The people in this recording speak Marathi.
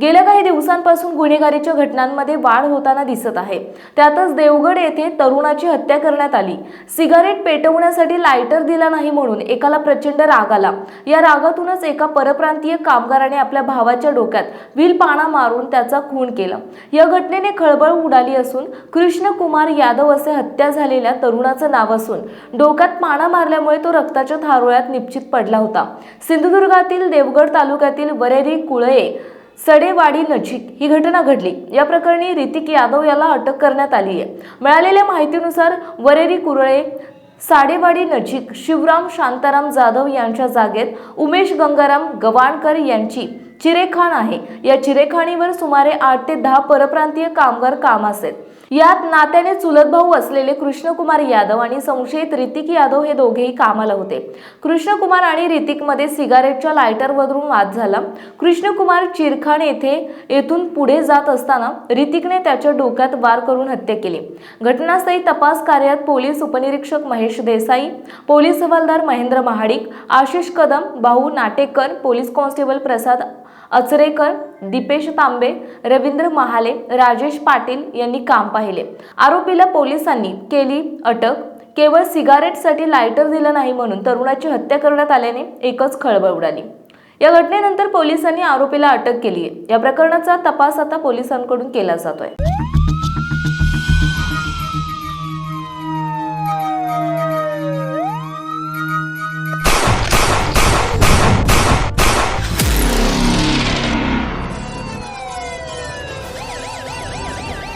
गेल्या काही दिवसांपासून गुन्हेगारीच्या घटनांमध्ये वाढ होताना दिसत आहे. त्यातच देवगड येथे तरुणाची हत्या करण्यात आली. सिगारेट पेटवण्यासाठी लायटर दिला नाही म्हणून एकाला प्रचंड राग आला. या रागातूनच एका परप्रांतीय कामगाराने आपल्या भावाच्या डोक्यात व्हील पाणा मारून त्याचा खून केला. या घटनेने खळबळ उडाली असून कृष्ण कुमार यादव असे हत्या झालेल्या तरुणाचं नाव असून डोक्यात पाणा मारल्यामुळे तो रक्ताच्या थारोळ्यात निश्चित पडला होता. सिंधुदुर्गातील देवगड तालुक्यातील वरेरी कुळये सडेवाडी नजीक ही घटना घडली. या प्रकरणी रितिक यादव याला अटक करण्यात आली आहे. मिळालेल्या माहितीनुसार वरेरी कुरळे साडेवाडी नजीक शिवराम शांताराम जाधव यांच्या जागेत उमेश गंगाराम गवाणकर यांची चिरेखाण आहे. या चिरेखाणीवर सुमारे आठ ते दहा परप्रांतीय कामगार कामास आहेत. यात नात्याने चुलत भाऊ असलेले कृष्णकुमार यादव आणि संशयित ऋतिक यादव हे दोघेही कामाला होते. कृष्णकुमार आणि ऋतिकमध्ये सिगारेटच्या लायटरवरून वाद झाला. कृष्णकुमार चिरखाण येथे येथून पुढे जात असताना ऋतिकने त्याच्या डोक्यात वार करून हत्या केली. घटनास्थळी तपास कार्यात पोलीस उपनिरीक्षक महेश देसाई पोलीस हवालदार महेंद्र महाडिक आशिष कदम भाऊ नाटेकर पोलीस कॉन्स्टेबल प्रसाद अचरेकर दीपेश तांबे रवींद्र महाले राजेश पाटील यांनी काम पाहिले. आरोपीला पोलिसांनी केली अटक. केवळ सिगारेटसाठी लायटर दिलं नाही म्हणून तरुणाची हत्या करण्यात आल्याने एकच खळबळ उडाली. या घटनेनंतर पोलिसांनी आरोपीला अटक केली आहे या प्रकरणाचा तपास आता पोलिसांकडून केला जातोय.